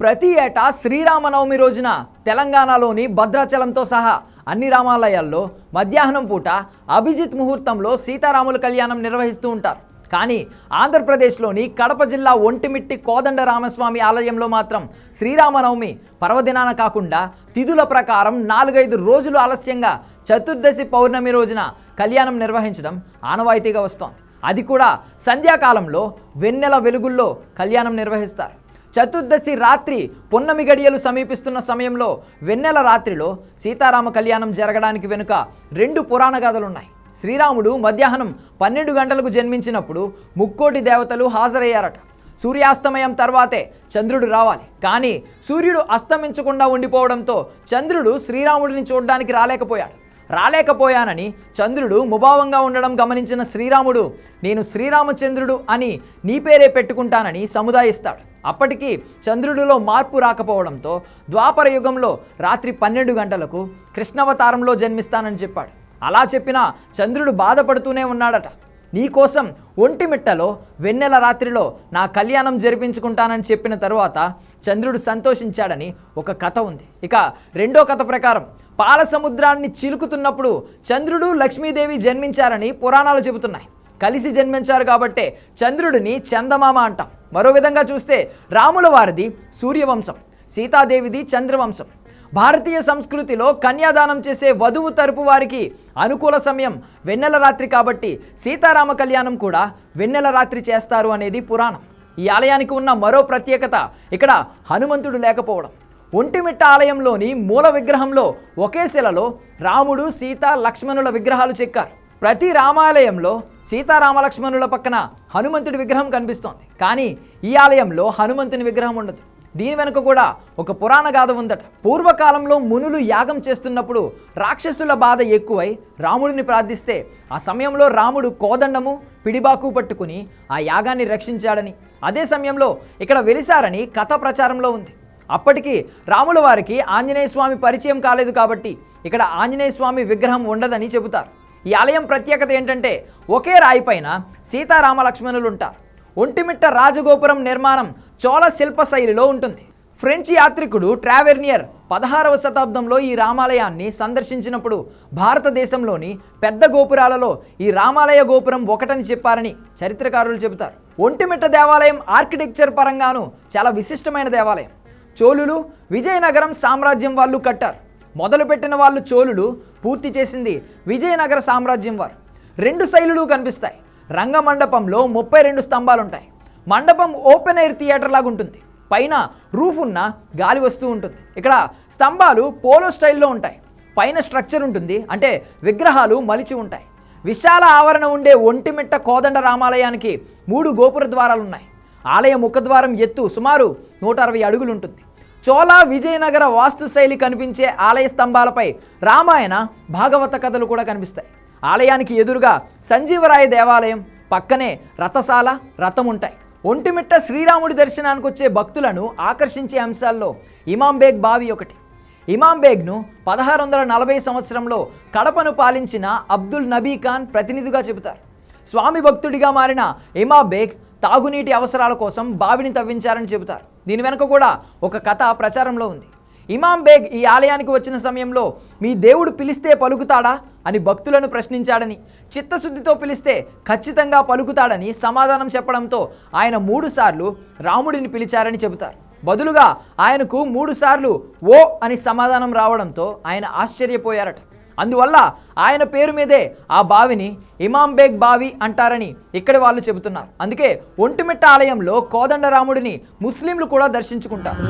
ప్రతి ఏటా శ్రీరామనవమి రోజున తెలంగాణలోని భద్రాచలంతో సహా అన్ని రామాలయాల్లో మధ్యాహ్నం పూట అభిజిత్ ముహూర్తంలో సీతారాముల కళ్యాణం నిర్వహిస్తూ ఉంటారు. కానీ ఆంధ్రప్రదేశ్లోని కడప జిల్లా ఒంటిమిట్టి కోదండ రామస్వామి ఆలయంలో మాత్రం శ్రీరామనవమి పర్వదినాన కాకుండా తిథుల ప్రకారం నాలుగైదు రోజులు ఆలస్యంగా చతుర్దశి పౌర్ణమి రోజున కళ్యాణం నిర్వహించడం ఆనవాయితీగా వస్తోంది. అది కూడా సంధ్యాకాలంలో వెన్నెల వెలుగుల్లో కళ్యాణం నిర్వహిస్తారు. చతుర్దశి రాత్రి పున్నమి గడియలు సమీపిస్తున్న సమయంలో వెన్నెల రాత్రిలో సీతారామ కళ్యాణం జరగడానికి వెనుక రెండు పురాణ గాథలున్నాయి. శ్రీరాముడు మధ్యాహ్నం పన్నెండు గంటలకు జన్మించినప్పుడు ముక్కోటి దేవతలు హాజరయ్యారట. సూర్యాస్తమయం తర్వాతే చంద్రుడు రావాలి. కానీ సూర్యుడు అస్తమించకుండా ఉండిపోవడంతో చంద్రుడు శ్రీరాముడిని చూడడానికి రాలేకపోయాడు. రాలేకపోయానని చంద్రుడు ముభావంగా ఉండడం గమనించిన శ్రీరాముడు నేను శ్రీరామచంద్రుడు అని నీ పేరే పెట్టుకుంటానని సముదాయిస్తాడు. అప్పటికి చంద్రుడిలో మార్పు రాకపోవడంతో ద్వాపర యుగంలో రాత్రి పన్నెండు గంటలకు కృష్ణవతారంలో జన్మిస్తానని చెప్పాడు. అలా చెప్పినా చంద్రుడు బాధపడుతూనే ఉన్నాడట. నీకోసం ఒంటిమిట్టలో వెన్నెల రాత్రిలో నా కళ్యాణం జరిపించుకుంటానని చెప్పిన తరువాత చంద్రుడు సంతోషించాడని ఒక కథ ఉంది. ఇక రెండో కథ ప్రకారం పాల సముద్రాన్ని చిలుకుతున్నప్పుడు చంద్రుడు లక్ష్మీదేవి జన్మించారని పురాణాలు చెబుతున్నాయి. కలిసి జన్మించారు కాబట్టే చంద్రుడిని చందమామ అంటాం. మరో విధంగా చూస్తే రాముల వారిది సూర్యవంశం సీతాదేవిది చంద్రవంశం. భారతీయ సంస్కృతిలో కన్యాదానం చేసే వధువు తరపు వారికి అనుకూల సమయం వెన్నెల రాత్రి కాబట్టి సీతారామ కళ్యాణం కూడా వెన్నెల రాత్రి చేస్తారు అనేది పురాణం. ఈ ఆలయానికి ఉన్న మరో ప్రత్యేకత ఇక్కడ హనుమంతుడు లేకపోవడం. ఒంటిమిట్ట ఆలయంలోని మూల విగ్రహంలో ఒకే శిలలో రాముడు సీత లక్ష్మణుల విగ్రహాలు చెక్కారు. ప్రతి రామాలయంలో సీతారామలక్ష్మణుల పక్కన హనుమంతుడి విగ్రహం కనిపిస్తోంది. కానీ ఈ ఆలయంలో హనుమంతుని విగ్రహం ఉండదు. దీని వెనుక కూడా ఒక పురాణ గాథ ఉందట. పూర్వకాలంలో మునులు యాగం చేస్తున్నప్పుడు రాక్షసుల బాధ ఎక్కువై రాముడిని ప్రార్థిస్తే ఆ సమయంలో రాముడు కోదండము పిడిబాకు పట్టుకుని ఆ యాగాన్ని రక్షించాడని. అదే సమయంలో ఇక్కడ వెలిసారని కథ ప్రచారంలో ఉంది. అప్పటికి రాముల వారికి ఆంజనేయ స్వామి పరిచయం కాలేదు కాబట్టి ఇక్కడ ఆంజనేయ స్వామి విగ్రహం ఉండదని చెబుతారు. ఈ ఆలయం ప్రత్యేకత ఏంటంటే ఒకే రాయి పైన సీతారామ లక్ష్మణులు ఉంటారు ఒంటిమిట్ట రాజగోపురం నిర్మాణం చోళ శిల్ప శైలిలో ఉంటుంది. ఫ్రెంచ్ యాత్రికుడు ట్రావెర్నియర్ పదహారవ శతాబ్దంలో ఈ రామాలయాన్ని సందర్శించినప్పుడు భారతదేశంలోని పెద్ద గోపురాలలో ఈ రామాలయ గోపురం ఒకటని చెప్పారని చరిత్రకారులు చెబుతారు. ఒంటిమిట్ట దేవాలయం ఆర్కిటెక్చర్ పరంగాను చాలా విశిష్టమైన దేవాలయం. చోళులు విజయనగరం సామ్రాజ్యం వాళ్ళు కట్టారు. మొదలుపెట్టిన వాళ్ళు చోళులు పూర్తి చేసింది విజయనగర సామ్రాజ్యం వారు. రెండు శైలులు కనిపిస్తాయి. రంగమండపంలో ముప్పై రెండు స్తంభాలు ఉంటాయి మండపం ఓపెన్ ఎయిర్ థియేటర్ లాగా ఉంటుంది పైన రూఫ్ ఉన్న గాలి వస్తూ ఉంటుంది. ఇక్కడ స్తంభాలు పోలో స్టైల్లో ఉంటాయి. పైన స్ట్రక్చర్ ఉంటుంది. అంటే విగ్రహాలు మలిచి ఉంటాయి. విశాల ఆవరణ ఉండే ఒంటిమిట్ట కోదండ రామాలయానికి మూడు గోపుర ద్వారాలు ఉన్నాయి ఆలయ ముఖద్వారం ఎత్తు సుమారు నూట అరవై అడుగులు ఉంటుంది చోళ విజయనగర వాస్తు శైలి కనిపించే ఆలయ స్తంభాలపై రామాయణ భాగవత కథలు కూడా కనిపిస్తాయి. ఆలయానికి ఎదురుగా సంజీవరాయ దేవాలయం పక్కనే రథశాల రథం ఉంటాయి ఒంటిమిట్ట శ్రీరాముడి దర్శనానికి వచ్చే భక్తులను ఆకర్షించే అంశాల్లో ఇమాంబేగ్ బావి ఒకటి. ఇమాంబేగ్ను పదహారు వందల నలభై సంవత్సరంలో కడపను పాలించిన అబ్దుల్ నబీ ఖాన్ ప్రతినిధిగా చెబుతారు. స్వామి భక్తుడిగా మారిన ఇమాంబేగ్ తాగునీటి అవసరాల కోసం బావిని తవ్వించారని చెబుతారు. దీని వెనుక కూడా ఒక కథ ప్రచారంలో ఉంది. ఇమాం బేగ్ ఈ ఆలయానికి వచ్చిన సమయంలో మీ దేవుడు పిలిస్తే పలుకుతాడా? అని భక్తులను ప్రశ్నించాడని చిత్తశుద్ధితో పిలిస్తే ఖచ్చితంగా పలుకుతాడని సమాధానం చెప్పడంతో ఆయన మూడుసార్లు రాముడిని పిలిచారని చెబుతారు. బదులుగా ఆయనకు మూడుసార్లు ఓ అని సమాధానం రావడంతో ఆయన ఆశ్చర్యపోయారట. అందువల్ల ఆయన పేరు మీదే ఆ బావిని ఇమాంబేగ్ బావి అంటారని ఇక్కడి వాళ్ళు చెబుతున్నారు. అందుకే ఒంటిమిట్ట ఆలయంలో కోదండరాముడిని ముస్లింలు కూడా దర్శించుకుంటారు.